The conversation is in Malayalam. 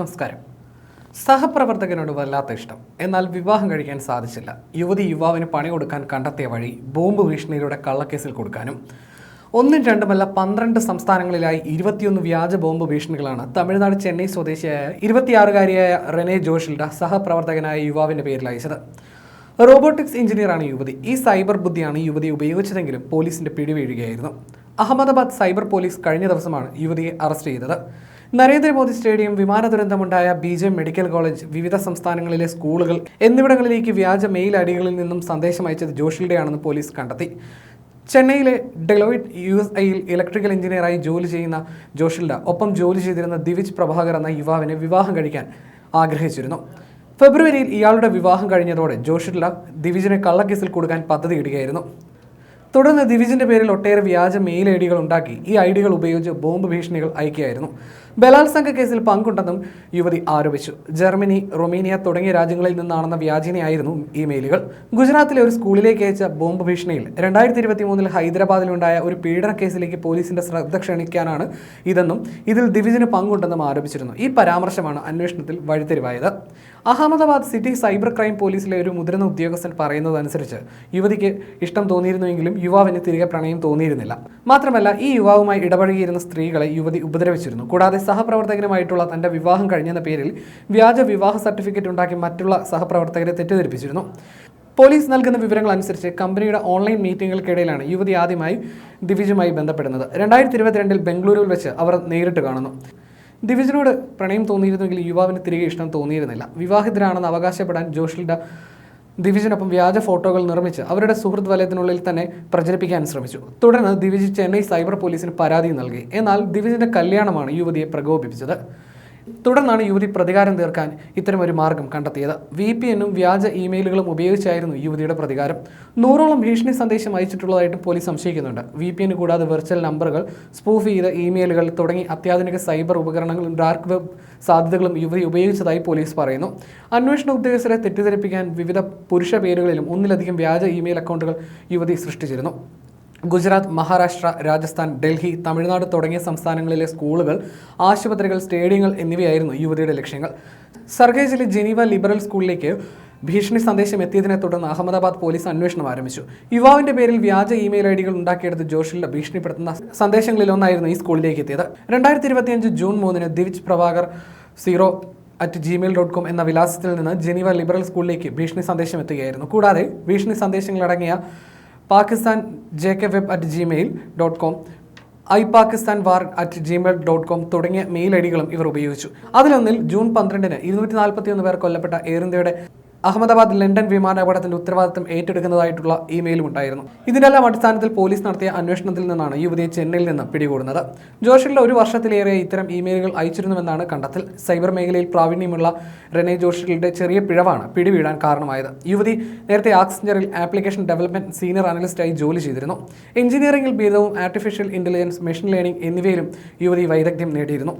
നമസ്കാരം. സഹപ്രവർത്തകനോട് വല്ലാത്ത ഇഷ്ടം. എന്നാൽ വിവാഹം കഴിക്കാൻ സാധിച്ചില്ല. യുവതി യുവാവിന് പണി കൊടുക്കാൻ കണ്ടെത്തിയ വഴി ബോംബ് ഭീഷണിയിലൂടെ കള്ളക്കേസിൽ കൊടുക്കാനും ഒന്നും രണ്ടുമല്ല പന്ത്രണ്ട് സംസ്ഥാനങ്ങളിലായി ഇരുപത്തിയൊന്ന് വ്യാജ ബോംബ് ഭീഷണികളാണ് തമിഴ്നാട് ചെന്നൈ സ്വദേശിയായ ഇരുപത്തിയാറുകാരിയായ റെനെ ജോഷിൽഡ സഹപ്രവർത്തകനായ യുവാവിന്റെ പേരിൽ അയച്ചത്. റോബോട്ടിക്സ് എഞ്ചിനീയറാണ് യുവതി. ഈ സൈബർ ബുദ്ധിയാണ് യുവതി ഉപയോഗിച്ചതെങ്കിലും പോലീസിന്റെ പിടിവീഴുകയായിരുന്നു. അഹമ്മദാബാദ് സൈബർ പോലീസ് കഴിഞ്ഞ ദിവസമാണ് യുവതിയെ അറസ്റ്റ് ചെയ്തത്. നരേന്ദ്രമോദി സ്റ്റേഡിയം വിമാന ദുരന്തമുണ്ടായ ബി ജെ മെഡിക്കൽ കോളേജ് വിവിധ സംസ്ഥാനങ്ങളിലെ സ്കൂളുകൾ എന്നിവിടങ്ങളിലേക്ക് വ്യാജ മെയിൽ അടികളിൽ നിന്നും സന്ദേശം അയച്ചത് ജോഷിയുടെയാണെന്ന് പോലീസ് കണ്ടെത്തി. ചെന്നൈയിലെ ഡെലോയിറ്റ് യു എസ് ഐയിൽ ഇലക്ട്രിക്കൽ എഞ്ചിനീയറായി ജോലി ചെയ്യുന്ന ജോഷിൽഡ ഒപ്പം ജോലി ചെയ്തിരുന്ന ദിവിജ് പ്രഭാകർ എന്ന യുവാവിനെ വിവാഹം കഴിക്കാൻ ആഗ്രഹിച്ചിരുന്നു. ഫെബ്രുവരിയിൽ ഇയാളുടെ വിവാഹം കഴിഞ്ഞതോടെ ജോഷിൽഡ ദിവിജിനെ കള്ളക്കേസിൽ കൊടുക്കാൻ പദ്ധതിയിടുകയായിരുന്നു തുടർന്ന് ദിവിജിന്റെ പേരിൽ ഒട്ടേറെ വ്യാജ മെയിൽ ഐ ഡികൾ ഉണ്ടാക്കി. ഈ ഐ ഡികൾ ഉപയോഗിച്ച് ബോംബ് ഭീഷണികൾ അയക്കുകയായിരുന്നു ബലാത്സംഗ കേസിൽ പങ്കുണ്ടെന്നും യുവതി ആരോപിച്ചു. ജർമ്മനി റൊമേനിയ തുടങ്ങിയ രാജ്യങ്ങളിൽ നിന്നാണെന്ന വ്യാജനയായിരുന്നു ഈ മെയിലുകൾ ഗുജറാത്തിലെ ഒരു സ്കൂളിലേക്ക് അയച്ച ബോംബ് ഭീഷണിയിൽ രണ്ടായിരത്തി ഇരുപത്തി മൂന്നിൽ ഹൈദരാബാദിലുണ്ടായ ഒരു പീഡന കേസിലേക്ക് പോലീസിന്റെ ശ്രദ്ധ ക്ഷണിക്കാനാണ് ഇതെന്നും ഇതിൽ ദിവിജിന് പങ്കുണ്ടെന്നും ആരോപിച്ചിരുന്നു. ഈ പരാമർശമാണ് അന്വേഷണത്തിൽ വഴിത്തിരിവായത് അഹമ്മദാബാദ് സിറ്റി സൈബർ ക്രൈം പോലീസിലെ ഒരു മുതിർന്ന ഉദ്യോഗസ്ഥൻ പറയുന്നതനുസരിച്ച് യുവതിക്ക് ഇഷ്ടം തോന്നിയിരുന്നുവെങ്കിലും യുവാവിന് തിരികെ പ്രണയം തോന്നിയിരുന്നില്ല. മാത്രമല്ല ഈ യുവാവുമായി ഇടപഴകിയിരുന്ന സ്ത്രീകളെ യുവതി ഉപദ്രവിച്ചിരുന്നു. കൂടാതെ സഹപ്രവർത്തകനുമായിട്ടുള്ള തന്റെ വിവാഹം കഴിഞ്ഞെന്ന പേരിൽ വ്യാജ വിവാഹ സർട്ടിഫിക്കറ്റ് ഉണ്ടാക്കി മറ്റുള്ള സഹപ്രവർത്തകരെ തെറ്റിദ്ധരിപ്പിച്ചിരുന്നു. പോലീസ് നൽകുന്ന വിവരങ്ങൾ അനുസരിച്ച് കമ്പനിയുടെ ഓൺലൈൻ മീറ്റിങ്ങുകൾക്കിടയിലാണ് യുവതി ആദ്യമായി ദിവിജുമായി ബന്ധപ്പെടുന്നത്. രണ്ടായിരത്തി ഇരുപത്തിരണ്ടിൽ ബംഗളൂരുവിൽ വെച്ച് അവർ നേരിട്ട് കാണുന്നു. ദിവിജിനോട് പ്രണയം തോന്നിയിരുന്നെങ്കിൽ യുവാവിന് തിരികെ ഇഷ്ടം തോന്നിയിരുന്നില്ല. വിവാഹിതരാണെന്ന് അവകാശപ്പെടാൻ ജോഷിയുടെ ദിവിജിനൊപ്പം വ്യാജ ഫോട്ടോകൾ നിർമ്മിച്ച് അവരുടെ സുഹൃത്ത് വലയത്തിനുള്ളിൽ തന്നെ പ്രചരിപ്പിക്കാൻ ശ്രമിച്ചു. തുടർന്ന് ദിവിജ് ചെന്നൈ സൈബർ പോലീസിന് പരാതി നൽകി. എന്നാൽ ദിവിജിന്റെ കല്യാണമാണ് യുവതിയെ പ്രകോപിപ്പിച്ചത്. തുടർന്നാണ് യുവതി പ്രതികാരം തീർക്കാൻ ഇത്തരമൊരു മാർഗം കണ്ടെത്തിയത്. വി പി എന്നും വ്യാജ ഇമെയിലുകളും ഉപയോഗിച്ചായിരുന്നു യുവതിയുടെ പ്രതികാരം. നൂറോളം ഭീഷണി സന്ദേശം അയച്ചിട്ടുള്ളതായിട്ട് പോലീസ് സംശയിക്കുന്നുണ്ട്. വി പി എന് കൂടാതെ വെർച്വൽ നമ്പറുകൾ സ്പൂഫ് ചെയ്ത ഇമെയിലുകൾ തുടങ്ങി അത്യാധുനിക സൈബർ ഉപകരണങ്ങളും ഡാർക്ക് വെബ് സാധ്യതകളും യുവതി ഉപയോഗിച്ചതായി പോലീസ് പറയുന്നു. അന്വേഷണ ഉദ്യോഗസ്ഥരെ തെറ്റിദ്ധരിപ്പിക്കാൻ വിവിധ പുരുഷ പേരുകളിലും ഒന്നിലധികം വ്യാജ ഇമെയിൽ അക്കൗണ്ടുകൾ യുവതി സൃഷ്ടിച്ചിരുന്നു. ഗുജറാത്ത് മഹാരാഷ്ട്ര രാജസ്ഥാൻ ഡൽഹി തമിഴ്നാട് തുടങ്ങിയ സംസ്ഥാനങ്ങളിലെ സ്കൂളുകൾ ആശുപത്രികൾ സ്റ്റേഡിയങ്ങൾ എന്നിവയായിരുന്നു യുവതിയുടെ ലക്ഷ്യങ്ങൾ. സർഗേജിലെ ജനീവ ലിബറൽ സ്കൂളിലേക്ക് ഭീഷണി സന്ദേശം എത്തിയതിനെ തുടർന്ന് അഹമ്മദാബാദ് പോലീസ് അന്വേഷണം ആരംഭിച്ചു. യുവാവിന്റെ പേരിൽ വ്യാജ ഇമെയിൽ ഐഡികൾ ഉണ്ടാക്കിയെടുത്ത് ജോഷിലെ ഭീഷണിപ്പെടുത്തുന്ന സന്ദേശങ്ങളിൽ ഒന്നായിരുന്നു ഈ സ്കൂളിലേക്ക് എത്തിയത്. രണ്ടായിരത്തി ഇരുപത്തിയഞ്ച് ജൂൺ മൂന്നിന് Divij Prabhakar zero at Gmail dot com എന്ന വിലാസത്തിൽ നിന്ന് ജനീവ ലിബറൽ സ്കൂളിലേക്ക് ഭീഷണി സന്ദേശം എത്തുകയായിരുന്നു. കൂടാതെ ഭീഷണി സന്ദേശങ്ങളടങ്ങിയ Pakistan J K web at Gmail dot com I Pakistan war at Gmail dot com തുടങ്ങിയ മെയിൽ ഐ ഡികളും ഇവർ ഉപയോഗിച്ചു. അതിലൊന്നിൽ ജൂൺ പന്ത്രണ്ടിന് ഇരുന്നൂറ്റി നാൽപ്പത്തിയൊന്ന് പേർ കൊല്ലപ്പെട്ട എയർ ഇന്ത്യയുടെ അഹമ്മദാബാദ് ലണ്ടൻ വിമാനാപകടത്തിൽ ഉത്തരവാദിത്തം ഏറ്റെടുക്കുന്നതായിട്ടുള്ള ഇമെയിലും ഉണ്ടായിരുന്നു. ഇതിനെല്ലാം അടിസ്ഥാനത്തിൽ പോലീസ് നടത്തിയ അന്വേഷണത്തിൽ നിന്നാണ് യുവതിയെ ചെന്നൈയിൽ നിന്ന് പിടികൂടുന്നത്. ജോഷിയുടെ ഒരു വർഷത്തിലേറെ ഇത്തരം ഇമെയിലുകൾ അയച്ചിരുന്നുവെന്നാണ് കണ്ടെത്തൽ. സൈബർ മേഖലയിൽ പ്രാവീണ്യമുള്ള റെനെ ജോഷിയുടെ ചെറിയ പിഴവാണ് പിടിവീഴാൻ കാരണമായത്. യുവതി നേരത്തെ ആക്സിഞ്ചറിൽ ആപ്ലിക്കേഷൻ ഡെവലപ്മെന്റ് സീനിയർ അനലിസ്റ്റായി ജോലി ചെയ്തിരുന്നു. എഞ്ചിനീയറിംഗിൽ ബിരുദവും ആർട്ടിഫിഷ്യൽ ഇന്റലിജൻസ് മെഷീൻ ലേണിംഗ് എന്നിവയിലും യുവതി വൈദഗ്ധ്യം നേടിയിരുന്നു.